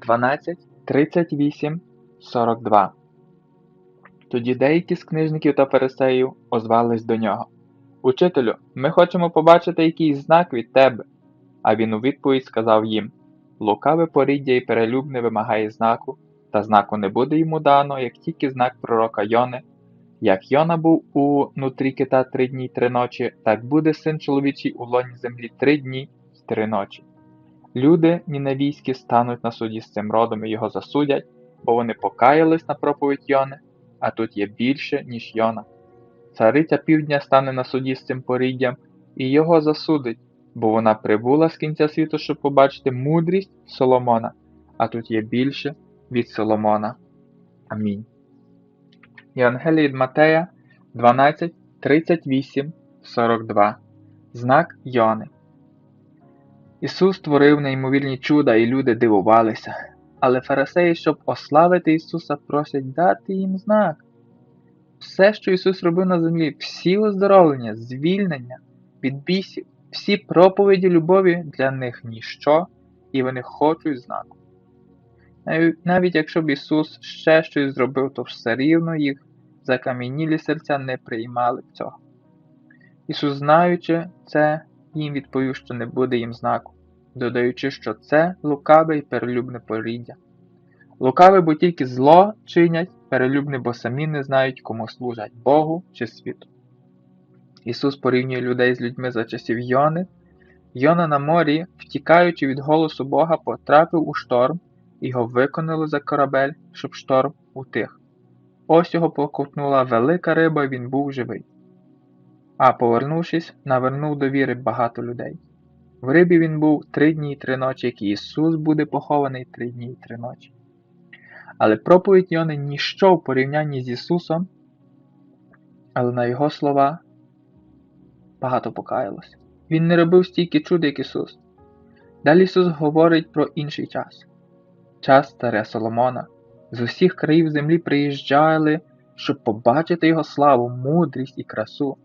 12, 38, 42 Тоді деякі з книжників та фарисеїв озвались до нього. Учителю, ми хочемо побачити якийсь знак від тебе. А він у відповідь сказав їм Лукаве поріддя і перелюбне вимагає знаку, та знаку не буде йому дано, як тільки знак пророка Йони. Як Йона був у нутрі кита три дні й три ночі, так буде син чоловічий у лоні землі три дні й три ночі. Люди ніневійські стануть на суді з цим родом і його засудять, бо вони покаялись на проповідь Йони, а тут є більше, ніж Йона. Цариця півдня стане на суді з цим поріддям і його засудить, бо вона прибула з кінця світу, щоб побачити мудрість Соломона, а тут є більше від Соломона. Амінь. Євангеліє від Матея 12, 38, 42 Знак Йони Ісус створив неймовірні чуда, і люди дивувалися. Але фарисеї, щоб ославити Ісуса, просять дати їм знак. Все, що Ісус робив на землі, всі оздоровлення, звільнення від всі проповіді любові для них ніщо, і вони хочуть знаку. Навіть якщо б Ісус ще щось зробив, то все рівно їх закам'янілі серця не приймали цього. Ісус, знаючи це, їм відповів, що не буде їм знаку, додаючи, що це лукаве і перелюбне поріддя. Лукаве, бо тільки зло чинять, перелюбне, бо самі не знають, кому служать Богу чи світу. Ісус порівнює людей з людьми за часів Йони. Йона на морі, втікаючи від голосу Бога, потрапив у шторм, і його виконали за корабель, щоб шторм утих. Ось його поковтнула велика риба, і він був живий. А повернувшись, навернув до віри багато людей. В рибі він був три дні й три ночі, як і Ісус буде похований три дні й три ночі. Але проповідь Йони ніщо в порівнянні з Ісусом, але на Його слова багато покаялося. Він не робив стільки чуд, як Ісус. Далі Ісус говорить про інший час час царя Соломона. З усіх країв землі приїжджали, щоб побачити його славу, мудрість і красу.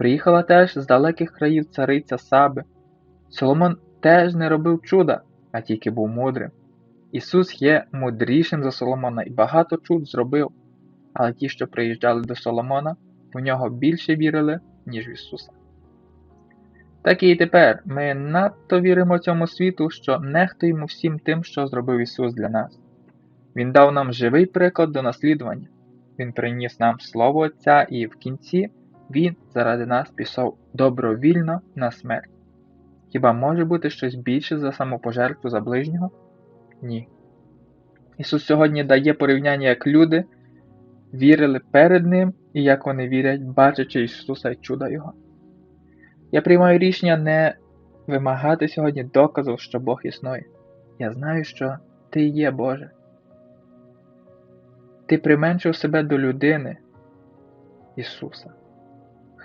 Приїхала теж з далеких країв цариця Саби. Соломон теж не робив чуда, а тільки був мудрим. Ісус є мудрішим за Соломона і багато чуд зробив, але ті, що приїжджали до Соломона, в нього більше вірили, ніж в Ісуса. Так і тепер ми надто віримо цьому світу, що нехтуємо всім тим, що зробив Ісус для нас. Він дав нам живий приклад до наслідування. Він приніс нам Слово Отця і в кінці Він заради нас пішов добровільно на смерть. Хіба може бути щось більше за самопожертву за ближнього? Ні. Ісус сьогодні дає порівняння, як люди вірили перед Ним і як вони вірять, бачачи Ісуса і чуда Його. Я приймаю рішення не вимагати сьогодні доказів, що Бог існує. Я знаю, що Ти є Боже. Ти применшив себе до людини Ісуса,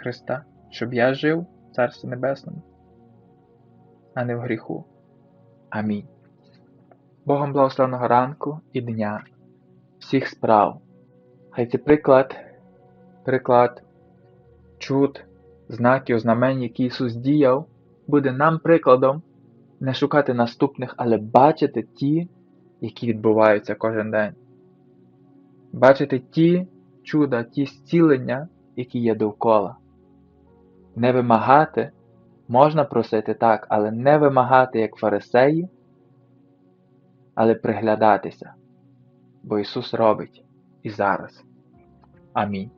Христа, щоб я жив в Царстві Небесному, а не в гріху. Амінь. Богом благословеного ранку і дня, всіх справ. Хай це приклад, приклад чуд, знаків, знамень, які Ісус діяв, буде нам прикладом не шукати наступних, але бачити ті, які відбуваються кожен день. Бачити ті чуда, ті зцілення, які є довкола. Не вимагати, можна просити так, але не вимагати, як фарисеї, але приглядатися, бо Ісус робить і зараз. Амінь.